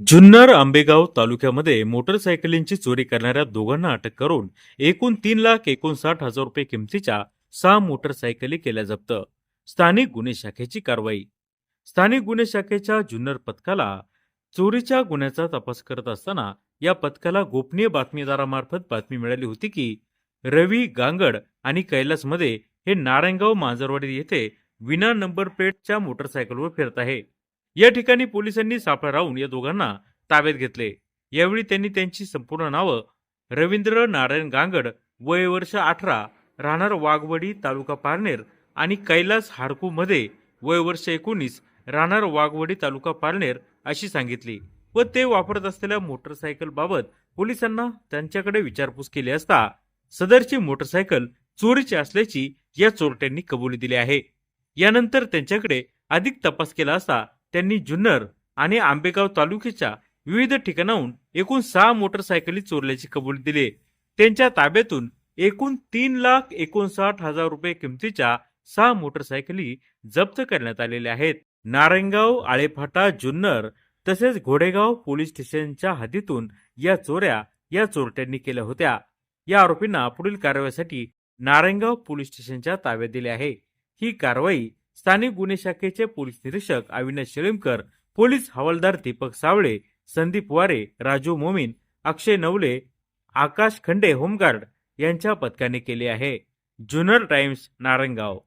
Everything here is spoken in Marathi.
जुन्नर आंबेगाव तालुक्यामध्ये मोटरसायकलींची चोरी करणाऱ्या दोघांना अटक करून एकूण तीन लाख एकोणसाठ हजार रुपये किमतीच्या सहा मोटरसायकली केल्या जप्त. स्थानिक गुन्हे शाखेची कारवाई. स्थानिक गुन्हे शाखेच्या जुन्नर पथकाला चोरीच्या गुन्ह्याचा तपास करत असताना या पथकाला गोपनीय बातमीदारामार्फत बातमी मिळाली होती की रवी गांगड आणि कैलासमध्ये हे नारायणगाव मांजरवाडी येथे विना नंबर प्लेटच्या मोटरसायकलवर फिरत आहे. या ठिकाणी पोलिसांनी सापळा राहून या दोघांना ताब्यात घेतले. यावेळी त्यांनी त्यांची संपूर्ण नावं रवींद्र नारायण गांगड वय वर्ष अठरा राहणार वाघवडी तालुका पारनेर आणि कैलास हाडकूमध्ये वय वर्ष एकोणीस राहणार वाघवडी तालुका पारनेर अशी सांगितली. व ते वापरत असलेल्या मोटरसायकल बाबत पोलिसांना त्यांच्याकडे विचारपूस केली असता सदरची मोटरसायकल चोरीची असल्याची या चोरट्यांनी कबुली दिली आहे. यानंतर त्यांच्याकडे अधिक तपास केला असता त्यांनी जुन्नर आणि आंबेगाव तालुक्याच्या विविध ठिकाणाहून एकूण सहा मोटरसायकली चोरल्याची कबुली दिली. त्यांच्या ताब्यातून एकूण तीन लाख एकोणसाठ हजार रुपये किमतीच्या सहा मोटरसायकली जप्त करण्यात आलेल्या आहेत. नारायणगाव आळेफाटा जुन्नर तसेच घोडेगाव पोलीस स्टेशनच्या हद्दीतून या चोऱ्या या चोरट्यांनी केल्या होत्या. या आरोपींना पुढील कारवाईसाठी नारायणगाव पोलीस स्टेशनच्या ताब्यात दिले आहे. ही कारवाई स्थानिक गुन्हे शाखेचे पोलीस निरीक्षक अविनाश शेळीमकर पोलीस हवालदार दीपक सावळे संदीप वारे राजू मोमीन अक्षय नवले आकाश खंडे होमगार्ड यांच्या पथकाने केले आहे. जुनर टाइम्स नारायणगाव